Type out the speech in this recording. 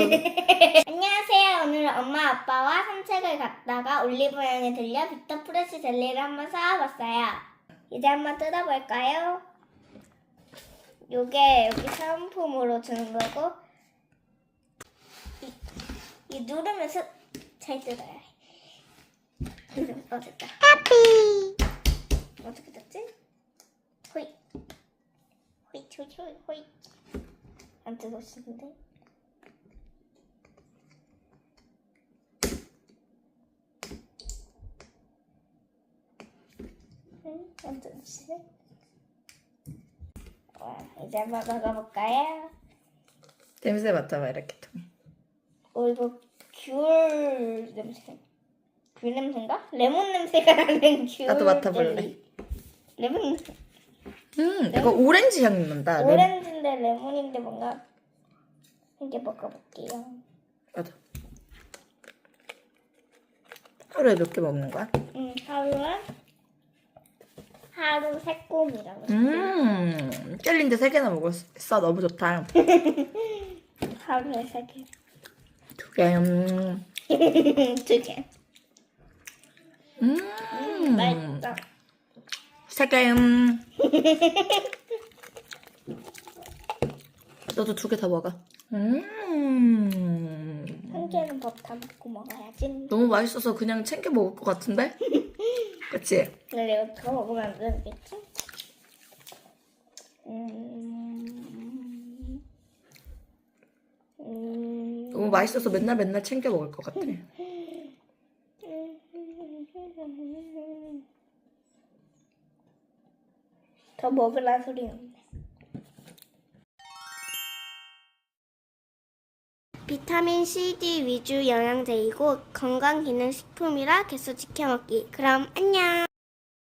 안녕하세요. 오늘은 엄마 아빠와 산책을 갔다가 올리브영에 들려 비터 프레시 젤리를 한번 사와봤어요. 이제 한번 뜯어볼까요? 요게 여기 사은품으로 주는 거고 이, 이 누르면서 잘 뜯어야 해. 어 됐다. 해피. 어떻게 뜯지? 호이 호이 호이 호이. 안 뜯어지는데? 응. 와, 이제 한번 먹어볼까요? 냄새 맡아봐 이렇게 통에. 어, 이거 귤 냄새. 귤 냄새인가? 레몬 냄새가 나는 귤. 나도 맡아볼래. 젤리. 레몬. 음, 이거 오렌지 향 난다. 레- 오렌지인데 레몬인데 뭔가 이제 먹어볼게요. 맞아. 하루에 몇 개 먹는 거야? 음, 하루에 하루 세 꼬미라고. 음, 젤리인데 세 개나 먹었어. 너무 좋다. 하루에 세 개. 두 개. 음, 두 개. 음, 맛있다. 세 개. 음. 너도 두 개 다 먹어. 음, 한 개는 밥 다 먹고 먹어야지. 너무 맛있어서 그냥 챙겨 먹을 것 같은데? 그치? 근데 이거 더 먹으면 안 되겠지? 음. 음. 너무 맛있어서 맨날 맨날 챙겨 먹을 것 같아. 더 먹으라 소리 없네. 비타민 C, D 위주 영양제이고 건강기능식품이라 계속 지켜먹기. 그럼 안녕.